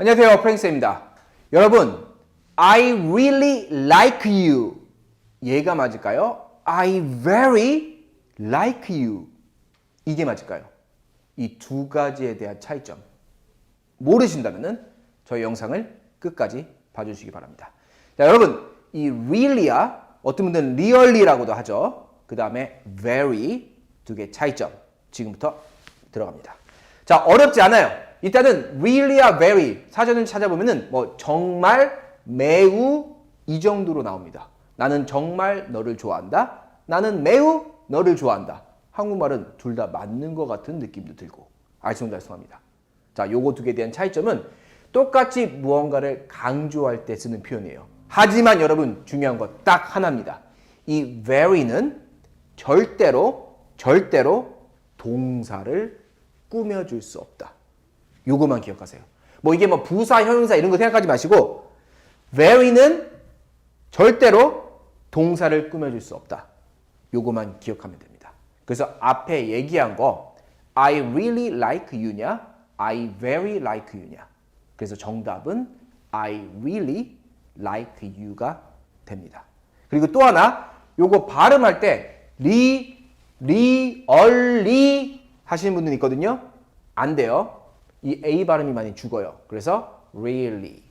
안녕하세요. 프랭스입니다. 여러분, I really like you. 얘가 맞을까요? I very like you. 이게 맞을까요? 이 두 가지에 대한 차이점. 모르신다면은 저희 영상을 끝까지 봐주시기 바랍니다. 자, 여러분, 이 really야 어떤 분들은 really라고도 하죠. 그 다음에 very 두 개 차이점. 지금부터 들어갑니다. 자, 어렵지 않아요. 일단은 really와 very 사전을 찾아보면은 뭐 정말 매우 이 정도로 나옵니다. 나는 정말 너를 좋아한다. 나는 매우 너를 좋아한다. 한국말은 둘 다 맞는 것 같은 느낌도 들고 알쏭달쏭합니다. 자, 요거 두 개에 대한 차이점은 똑같이 무언가를 강조할 때 쓰는 표현이에요. 하지만 여러분 중요한 거딱 하나입니다. 이 very는 절대로 절대로 동사를 꾸며줄 수 없다. 요거만 기억하세요. 뭐 이게 뭐 부사, 형용사 이런 거 생각하지 마시고 very는 절대로 동사를 꾸며줄 수 없다. 요거만 기억하면 됩니다. 그래서 앞에 얘기한 거 I really like you냐 I very like you냐 그래서 정답은 I really like you가 됩니다. 그리고 또 하나 요거 발음할 때 리, 리, 얼리 하시는 분들 있거든요. 안 돼요. 이 A 발음이 많이 죽어요. 그래서 really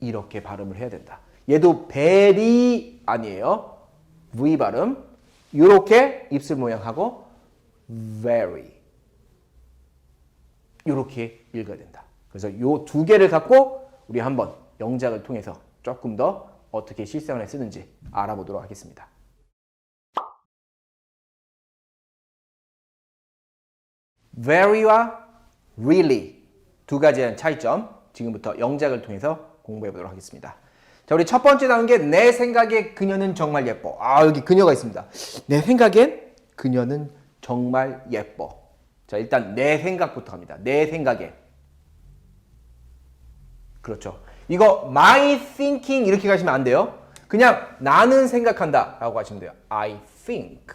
이렇게 발음을 해야 된다. 얘도 very 아니에요. V 발음. 이렇게 입술 모양하고 very 이렇게 읽어야 된다. 그래서 이 두 개를 갖고 우리 한번 영작을 통해서 조금 더 어떻게 실생활에 쓰는지 알아보도록 하겠습니다. very와 really 두 가지의 차이점 지금부터 영작을 통해서 공부해 보도록 하겠습니다. 자, 우리 첫 번째 나온 게 내 생각에 그녀는 정말 예뻐. 아, 여기 그녀가 있습니다. 내 생각엔 그녀는 정말 예뻐. 자, 일단 내 생각부터 갑니다. 내 생각에. 그렇죠. 이거 my thinking 이렇게 가시면 안 돼요. 그냥 나는 생각한다 라고 하시면 돼요. I think.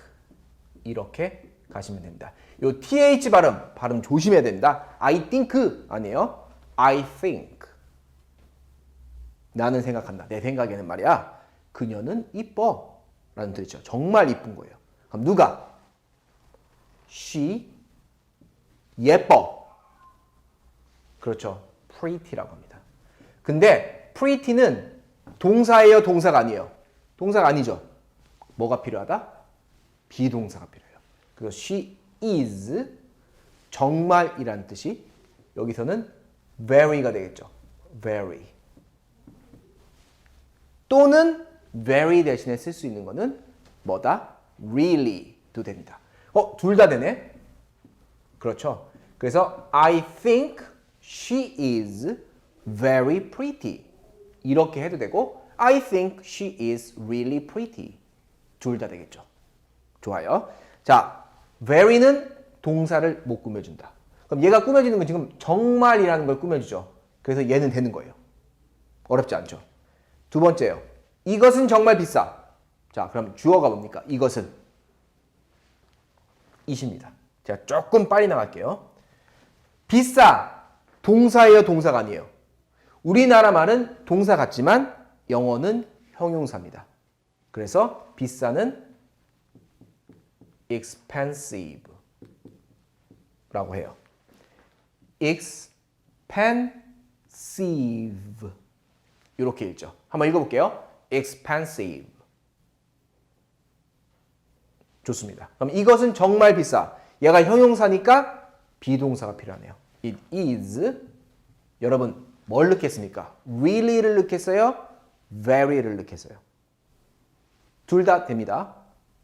이렇게 가시면 됩니다. 요 th 발음, 발음 조심해야 됩니다. I think 아니에요. I think. 나는 생각한다. 내 생각에는 말이야. 그녀는 이뻐. 라는 뜻이죠. 정말 이쁜 거예요. 그럼 누가? she 예뻐. 그렇죠. pretty라고 합니다. 근데 pretty는 동사예요, 동사가 아니에요. 동사가 아니죠. 뭐가 필요하다? 비동사가 필요해요. 그래서 she is 정말이라는 뜻이 여기서는 very가 되겠죠. very. 또는 very 대신에 쓸 수 있는 거는 뭐다? really도 됩니다. 어, 둘 다 되네? 그렇죠. 그래서 I think she is very pretty. 이렇게 해도 되고 I think she is really pretty. 둘 다 되겠죠. 좋아요. 자, very는 동사를 못 꾸며준다. 그럼 얘가 꾸며지는 건 지금 정말이라는 걸 꾸며주죠. 그래서 얘는 되는 거예요. 어렵지 않죠. 두 번째요. 이것은 정말 비싸. 자, 그럼 주어가 뭡니까? 이것은 이십니다. 제가 조금 빨리 나갈게요. 비싸. 동사예요, 동사가 아니에요. 우리나라 말은 동사 같지만 영어는 형용사입니다. 그래서 비싸는 expensive 라고 해요. expensive 이렇게 읽죠. 한번 읽어볼게요. expensive 좋습니다. 그럼 이것은 정말 비싸. 얘가 형용사니까 비동사가 필요하네요. It is 여러분 뭘 넣겠습니까? really를 넣겠어요? very를 넣겠어요? 둘 다 됩니다.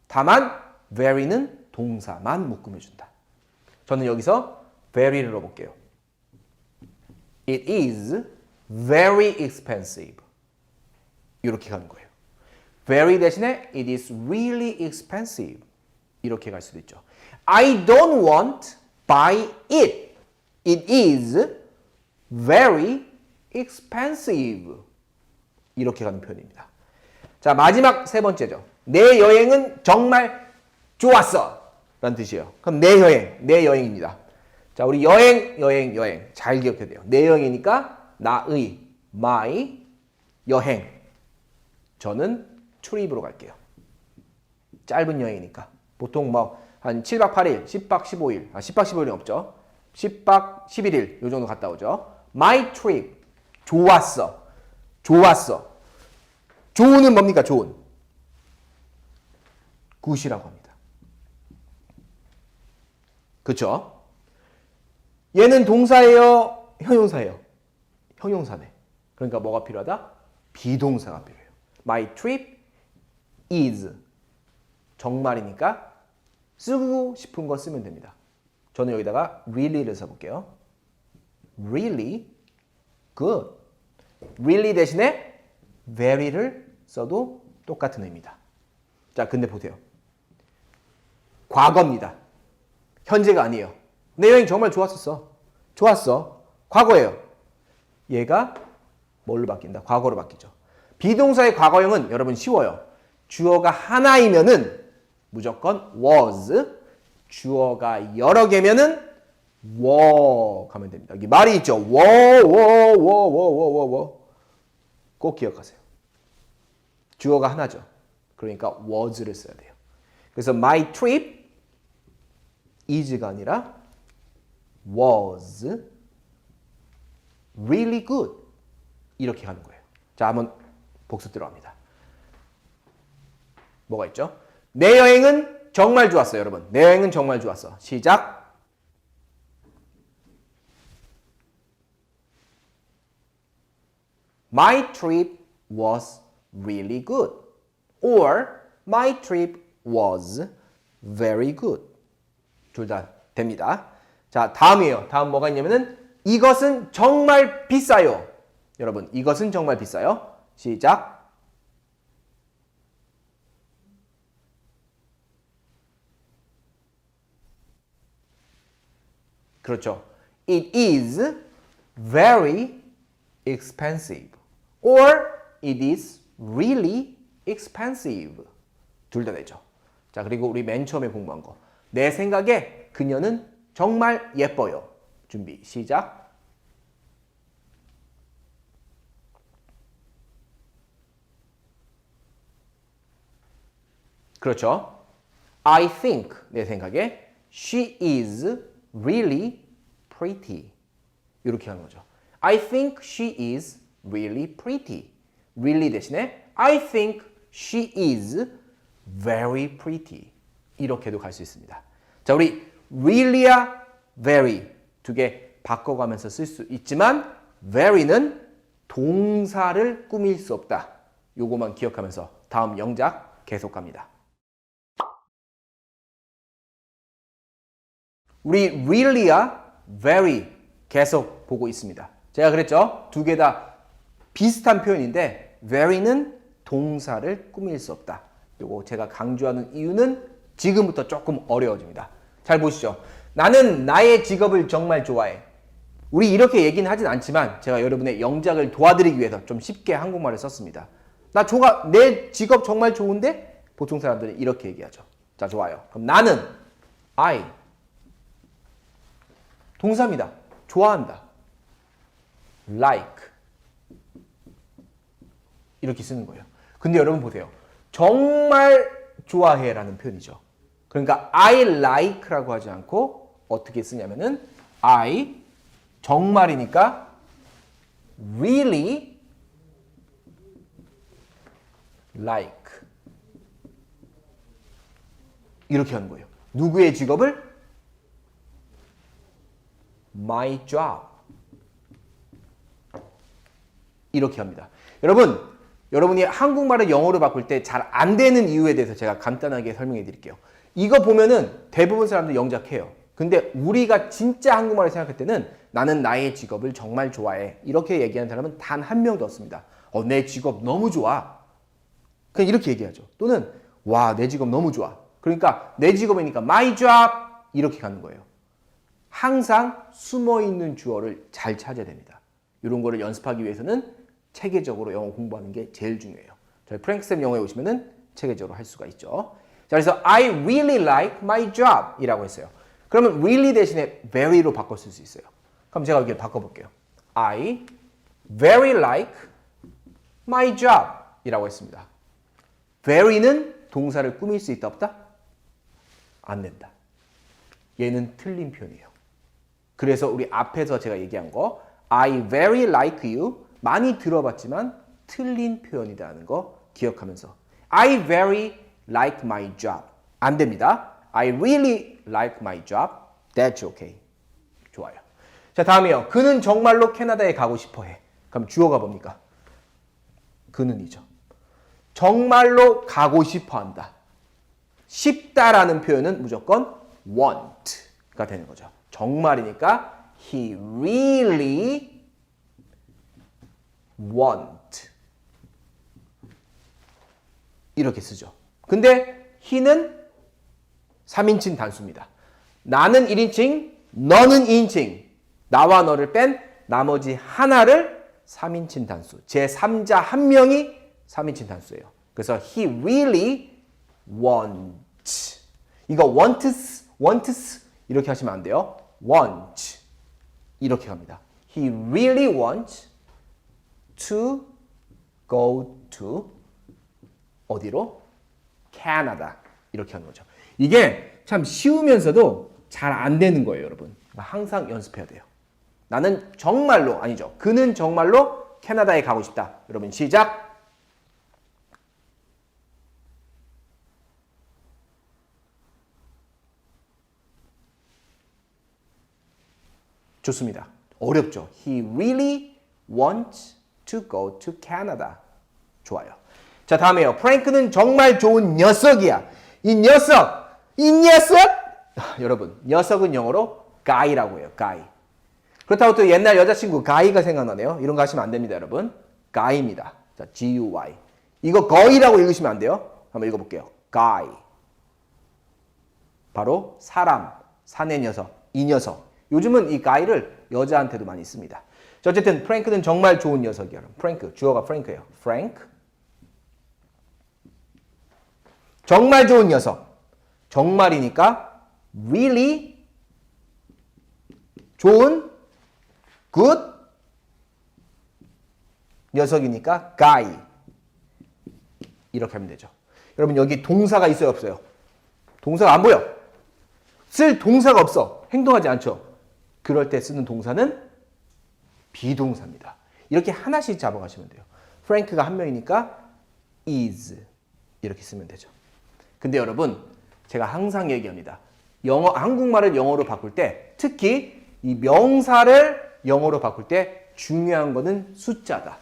다만 very는 동사만 묶음해준다. 저는 여기서 very를 넣어볼게요. It is very expensive. 이렇게 가는 거예요. very 대신에 it is really expensive. 이렇게 갈 수도 있죠. I don't want buy it. It is very expensive. 이렇게 가는 표현입니다. 자, 마지막 세 번째죠. 내 여행은 정말 좋았어. 라는 뜻이에요. 그럼 내 여행, 내 여행입니다. 자, 우리 여행, 여행, 여행. 잘 기억해야 돼요. 내 여행이니까 나의, my, 여행. 저는 트립으로 갈게요. 짧은 여행이니까. 보통 뭐 한 7박 8일, 10박 15일. 아, 10박 15일은 없죠. 10박 11일 요 정도 갔다 오죠. My trip. 좋았어. 좋았어. 좋은은 뭡니까? 좋은. 굿이라고 합니다. 그쵸? 얘는 동사예요? 형용사예요? 형용사네. 그러니까 뭐가 필요하다? 비동사가 필요해요. My trip is 정말이니까 쓰고 싶은 거 쓰면 됩니다. 저는 여기다가 really를 써볼게요. really good. really 대신에 very를 써도 똑같은 의미다. 자, 근데 보세요. 과거입니다. 현재가 아니에요. 내 여행 정말 좋았었어. 좋았어. 과거예요. 얘가 뭘로 바뀐다? 과거로 바뀌죠. 비동사의 과거형은 여러분 쉬워요. 주어가 하나이면은 무조건 was, 주어가 여러 개면은 were 가면 됩니다. 여기 말이 있죠. were. 꼭 기억하세요. 주어가 하나죠. 그러니까 was를 써야 돼요. 그래서 my trip is가 아니라 was really good 이렇게 가는 거예요. 자, 한번 복습 들어갑니다. 뭐가 있죠? 내 여행은 정말 좋았어요, 여러분. 내 여행은 정말 좋았어. 시작. My trip was really good. Or my trip was very good. 둘 다 됩니다. 자, 다음이에요. 다음 뭐가 있냐면은 이것은 정말 비싸요. 여러분, 이것은 정말 비싸요. 시작. 그렇죠. It is very expensive. Or it is really expensive. 둘 다 되죠. 자, 그리고 우리 맨 처음에 공부한 거. 내 생각에 그녀는 정말 예뻐요. 준비, 시작. 그렇죠. I think, 내 생각에 she is really pretty. 이렇게 하는 거죠. I think she is really pretty. really 대신에 I think she is very pretty. 이렇게도 갈 수 있습니다. 자, 우리 really야 very 두 개 바꿔가면서 쓸 수 있지만 very는 동사를 꾸밀 수 없다. 요거만 기억하면서 다음 영작 계속 갑니다. 우리 really야 very 계속 보고 있습니다. 제가 그랬죠? 두 개 다 비슷한 표현인데 very는 동사를 꾸밀 수 없다. 요거 제가 강조하는 이유는 지금부터 조금 어려워집니다. 잘 보시죠. 나는 나의 직업을 정말 좋아해. 우리 이렇게 얘기는 하진 않지만 제가 여러분의 영작을 도와드리기 위해서 좀 쉽게 한국말을 썼습니다. 나 좋아, 내 직업 정말 좋은데 보통 사람들은 이렇게 얘기하죠. 자, 좋아요. 그럼 나는 I 동사입니다. 좋아한다. like 이렇게 쓰는 거예요. 근데 여러분 보세요. 정말 좋아해라는 표현이죠. 그러니까 I like라고 하지 않고 어떻게 쓰냐면은 I 정말이니까 really like 이렇게 하는 거예요. 누구의 직업을 my job 이렇게 합니다. 여러분, 여러분이 한국말을 영어로 바꿀 때 잘 안 되는 이유에 대해서 제가 간단하게 설명해 드릴게요. 이거 보면은 대부분 사람들 영작해요. 근데 우리가 진짜 한국말을 생각할 때는 나는 나의 직업을 정말 좋아해. 이렇게 얘기하는 사람은 단 한 명도 없습니다. 어, 내 직업 너무 좋아. 그냥 이렇게 얘기하죠. 또는 와, 내 직업 너무 좋아. 그러니까 내 직업이니까 my job 이렇게 가는 거예요. 항상 숨어 있는 주어를 잘 찾아야 됩니다. 이런 거를 연습하기 위해서는 체계적으로 영어 공부하는 게 제일 중요해요. 저희 프랭크쌤 영어에 오시면은 체계적으로 할 수가 있죠. 자, 그래서 I really like my job 이라고 했어요. 그러면 really 대신에 very로 쓸수 있어요. 그럼 제가 여기 바꿔볼게요. I very like my job 이라고 했습니다. very는 동사를 꾸밀 수 있다 없다? 안 된다. 얘는 틀린 표현이에요. 그래서 우리 앞에서 제가 얘기한 거 I very like you 많이 들어봤지만 틀린 표현이라는 거 기억하면서 I very like my job 안 됩니다. I really like my job. That's okay. 좋아요. 자 다음이요. 그는 정말로 캐나다에 가고 싶어 해. 그럼 주어가 뭡니까? 그는이죠. 정말로 가고 싶어 한다. 싶다라는 표현은 무조건 want가 되는 거죠. 정말이니까 he really want 이렇게 쓰죠. 근데 he는 3인칭 단수입니다. 나는 1인칭, 너는 2인칭. 나와 너를 뺀 나머지 하나를 3인칭 단수. 제 3자 한 명이 3인칭 단수예요. 그래서 he really wants. 이거 wants, wants 이렇게 하시면 안 돼요. want. 이렇게 갑니다. He really wants to go to 어디로? 캐나다. 이렇게 하는 거죠. 이게 참 쉬우면서도 잘 안 되는 거예요, 여러분. 그러니까 항상 연습해야 돼요. 나는 정말로 아니죠. 그는 정말로 캐나다에 가고 싶다. 여러분 시작. He really wants to go to Canada. 좋아요. 자, 다음에요. 프랭크는 정말 좋은 녀석이야. 이 녀석, 이 녀석! 아, 여러분, 녀석은 영어로 guy라고 해요. guy. 그렇다고 또 옛날 여자친구 guy가 생각나네요. 이런 거 하시면 안 됩니다, 여러분. guy입니다. 자, G-U-Y. 이거 거이라고 읽으시면 안 돼요. 한번 읽어볼게요. guy. 바로 사람, 사내 녀석, 이 녀석. 요즘은 이 guy를 여자한테도 많이 씁니다. 자, 어쨌든 프랭크는 정말 좋은 녀석이에요. 프랭크, 주어가 프랭크예요. 프랭크. 정말 좋은 녀석. 정말이니까 really 좋은 good 녀석이니까 guy 이렇게 하면 되죠. 여러분 여기 동사가 있어요 없어요? 동사가 안 보여. 쓸 동사가 없어. 행동하지 않죠. 그럴 때 쓰는 동사는 비동사입니다. 이렇게 하나씩 잡아가시면 돼요. 프랭크가 한 명이니까 is 이렇게 쓰면 되죠. 근데 여러분 제가 항상 얘기합니다. 영어 한국말을 영어로 바꿀 때 특히 이 명사를 영어로 바꿀 때 중요한 거는 숫자다.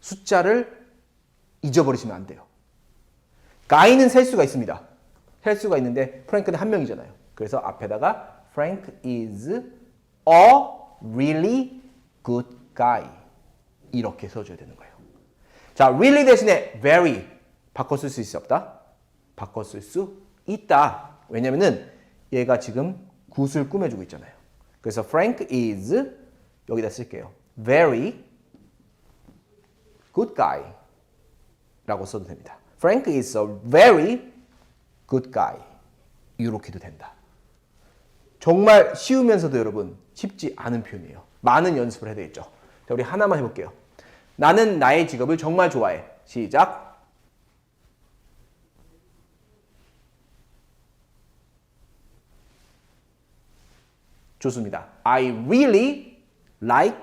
숫자를 잊어버리시면 안 돼요. 가이는 셀 수가 있습니다. 셀 수가 있는데 프랭크는 한 명이잖아요. 그래서 앞에다가 Frank is a really good guy 이렇게 써줘야 되는 거예요. 자, really 대신에 very 바꿔 쓸 수 있어 없다? 쓸수 있다. 왜냐면은 얘가 지금 굿을 꾸며주고 있잖아요. 그래서 Frank is 여기다 쓸게요. Very good guy 라고 써도 됩니다. Frank is a very good guy. 이렇게도 된다. 정말 쉬우면서도 여러분 쉽지 않은 표현이에요. 많은 연습을 해야 되겠죠. 자, 우리 하나만 해볼게요. 나는 나의 직업을 정말 좋아해. 시작. 좋습니다. I really like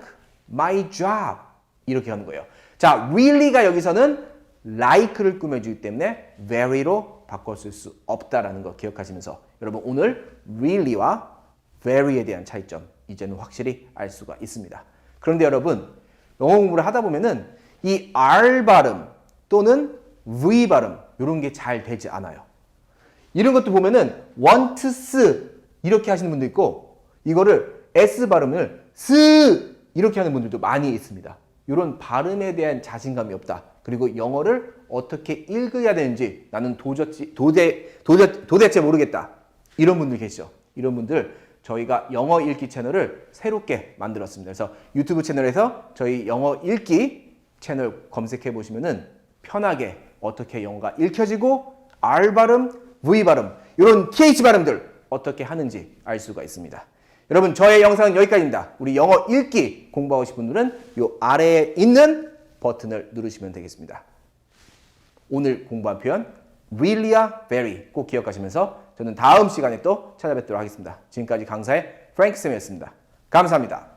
my job. 이렇게 하는 거예요. 자, really가 여기서는 like를 꾸며주기 때문에 very로 바꿔 쓸 수 없다라는 거 기억하시면서 여러분 오늘 really와 very에 대한 차이점 이제는 확실히 알 수가 있습니다. 그런데 여러분 영어 공부를 하다 보면은 이 R 발음 또는 V 발음 이런 게 잘 되지 않아요. 이런 것도 보면은 wants 이렇게 하시는 분도 있고 이거를 S 발음을 스 이렇게 하는 분들도 많이 있습니다. 이런 발음에 대한 자신감이 없다. 그리고 영어를 어떻게 읽어야 되는지 나는 도저히 도대, 도대, 도대체 모르겠다. 이런 분들 계시죠. 이런 분들 저희가 영어 읽기 채널을 새롭게 만들었습니다. 그래서 유튜브 채널에서 저희 영어 읽기 채널 검색해 보시면은 편하게 어떻게 영어가 읽혀지고 R 발음, V 발음 이런 TH 발음들 어떻게 하는지 알 수가 있습니다. 여러분 저의 영상은 여기까지입니다. 우리 영어 읽기 공부하고 싶은 분들은 요 아래에 있는 버튼을 누르시면 되겠습니다. 오늘 공부한 표현 really야 very 꼭 기억하시면서 저는 다음 시간에 또 찾아뵙도록 하겠습니다. 지금까지 강사의 프랭크 쌤이었습니다. 감사합니다.